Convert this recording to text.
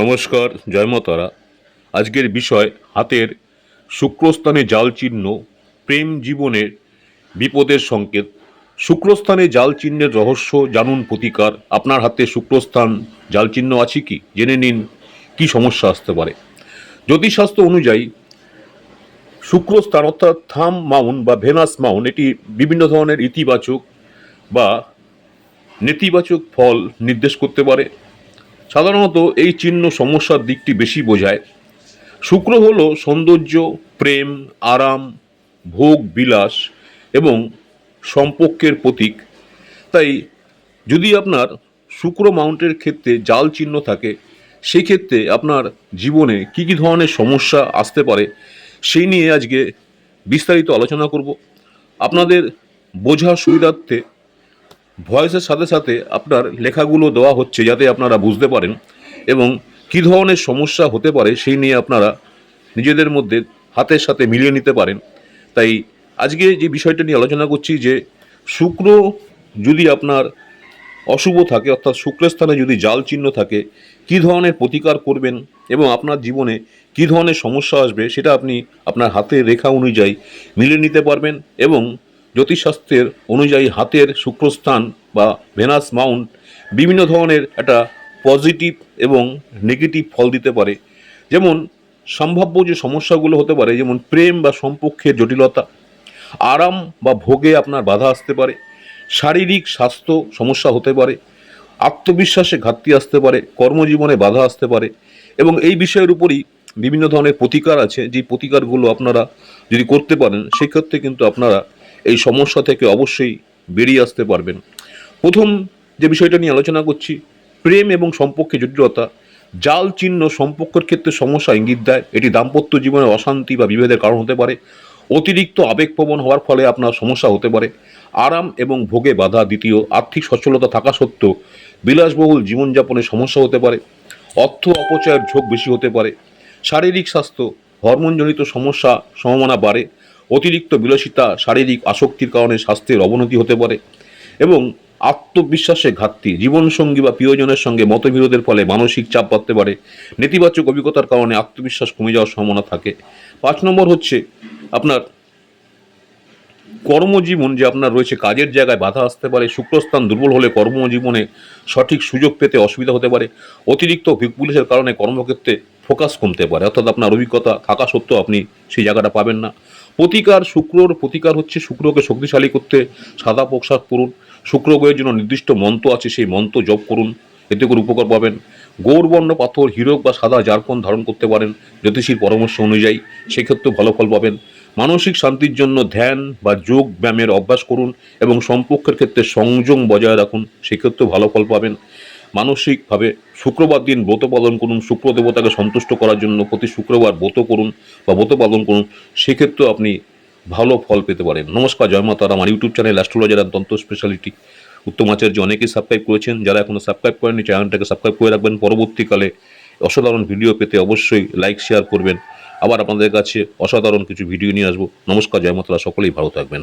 নমস্কার, জয় মা আজকের বিষয় হাতের শুক্রস্থানে জাল চিহ্ন, প্রেম জীবনের বিপদের সংকেত। শুক্রস্থানে জাল চিহ্নের রহস্য জানুন প্রতিকার। আপনার হাতে শুক্রস্থান, জাল চিহ্ন আছে কি? জেনে নিন, কি সমস্যা আসতে পারে? জ্যোতিষশাস্ত্র অনুযায়ী শুক্রস্থান অর্থাৎ থাম মাউন্ট বা ভেনাস মাউন্ট এটি বিভিন্ন ধরনের ইতিবাচক বা নেতিবাচক ফল নির্দেশ করতে পারে। সাধারণত এই চিহ্ন সমস্যার দিকটি বেশি বোঝায়। শুক্র হল সৌন্দর্য, প্রেম, আরাম, ভোগ, বিলাস এবং সম্পর্কের প্রতীক। তাই যদি আপনার শুক্র মাউন্টের ক্ষেত্রে জাল চিহ্ন থাকে সেই ক্ষেত্রে আপনার জীবনে কী কী ধরনের সমস্যা আসতে পারে সেই নিয়ে আজকে বিস্তারিত আলোচনা করব। আপনাদের বোঝার সুবিধার্থে ভয়েসের সাথে সাথে আপনার লেখাগুলো দেওয়া হচ্ছে যাতে আপনারা বুঝতে পারেন এবং কী ধরনের সমস্যা হতে পারে সেই নিয়ে আপনারা নিজেদের মধ্যে হাতের সাথে মিলিয়ে নিতে পারেন। তাই আজকে যে বিষয়টা নিয়ে আলোচনা করছি যে শুক্র যদি আপনার অশুভ থাকে, অর্থাৎ শুক্রস্থানে যদি জাল চিহ্ন থাকে, কী ধরনের প্রতিকার করবেন এবং আপনার জীবনে কী ধরনের সমস্যা আসবে সেটা আপনি আপনার হাতের রেখা অনুযায়ী মিলে নিতে পারবেন এবং জ্যোতিষশাস্ত্রের অনুযায়ী হাতের শুক্রস্থান বা ভেনাস মাউন্ট বিভিন্ন ধরনের একটা পজিটিভ এবং নেগেটিভ ফল দিতে পারে। যেমন সম্ভাব্য যে সমস্যাগুলো হতে পারে, যেমন প্রেম বা সম্পর্কের জটিলতা, আরাম বা ভোগে আপনার বাধা আসতে পারে, শারীরিক স্বাস্থ্য সমস্যা হতে পারে, আত্মবিশ্বাসে ঘাটতি আসতে পারে, কর্মজীবনে বাধা আসতে পারে এবং এই বিষয়ের উপরই বিভিন্ন ধরনের প্রতিকার আছে। যে প্রতিকারগুলো আপনারা যদি করতে পারেন, সেক্ষেত্রে কিন্তু আপনারা এই সমস্যা থেকে অবশ্যই বেরিয়ে আসতে পারবেন। প্রথম যে বিষয়টা নিয়ে আলোচনা করছি, প্রেম এবং সম্পর্কে জটিলতা, জাল চিহ্ন সম্পর্কের ক্ষেত্রে সমস্যা ইঙ্গিত দেয়। এটি দাম্পত্য জীবনে অশান্তি বা বিভেদের কারণ হতে পারে। অতিরিক্ত আবেগপ্রবণ হওয়ার ফলে আপনার সমস্যা হতে পারে। আরাম এবং ভোগে বাধা দ্বিতীয়, আর্থিক সচ্ছলতা থাকা সত্ত্বেও বিলাসবহুল জীবনযাপনে সমস্যা হতে পারে। অর্থ অপচয়ের ঝোঁক বেশি হতে পারে। শারীরিক স্বাস্থ্য, হরমোনজনিত সমস্যা সম্ভাবনা বাড়ে। অতিরিক্ত বিলসিতা, শারীরিক আসক্তির কারণে স্বাস্থ্যের অবনতি হতে পারে এবং আত্মবিশ্বাসে ঘাটতি, জীবনসঙ্গী বা প্রিয়জনের সঙ্গে মতবিরোধের ফলে মানসিক চাপ বাড়তে পারে। নেতিবাচক অভিজ্ঞতার কারণে আত্মবিশ্বাস কমে যাওয়ার সম্ভাবনা থাকে। পাঁচ নম্বর হচ্ছে আপনার কর্মজীবন যে আপনার রয়েছে, কাজের জায়গায় বাধা আসতে পারে, শুক্রস্থান দুর্বল হলে কর্মজীবনে সঠিক সুযোগ পেতে অসুবিধা হতে পারে, অতিরিক্ত পুলিশের কারণে কর্মক্ষেত্রে ফোকাস কমতে পারে। অর্থাৎ আপনার অভিজ্ঞতা থাকা সত্ত্বেও আপনি সেই জায়গাটা পাবেন না। প্রতিকার শুক্রর প্রতিকার হচ্ছে শুক্রকে শক্তিশালী করতে সাদা পোশাক পরুন শুক্র গ্রহের জন্য নির্দিষ্ট মন্ত্র আছে, সেই মন্ত্র জপ করুন, এতে করে উপকার পাবেন। গৌরবর্ণ পাথর, হিরক বা সাদা জারপন ধারণ করতে পারেন, জ্যোতিষীর পরামর্শ অনুযায়ী, সেক্ষেত্রেও ভালো ফল পাবেন। মানসিক শান্তির জন্য ধ্যান বা যোগ ব্যায়ামের অভ্যাস করুন এবং সম্পর্কের ক্ষেত্রে সংযম বজায় রাখুন, সেক্ষেত্রেও ভালো ফল পাবেন। মানসিকভাবে শুক্রবার দিন ব্রত পালন করুন শুক্র দেবতাকে সন্তুষ্ট করার জন্য প্রতি শুক্রবার ব্রত করুন বা ব্রত পালন করুন, সেক্ষেত্রেও আপনি ভালো ফল পেতে পারেন। নমস্কার, জয় মাতার আমার ইউটিউব চ্যানেল অ্যাস্ট্রোলজার আর তন্ত্র স্পেশালিটি উত্তম আচার্য অনেকেই সাবস্ক্রাইব করেছেন। যারা এখনও সাবস্ক্রাইব করেননি চ্যানেলটাকে সাবস্ক্রাইব করে রাখবেন। পরবর্তীকালে অসাধারণ ভিডিও পেতে অবশ্যই লাইক শেয়ার করবেন। আবার আপনাদের কাছে অসাধারণ কিছু ভিডিও নিয়ে আসব। নমস্কার জয় মাতারা সকলেই ভালো থাকবেন।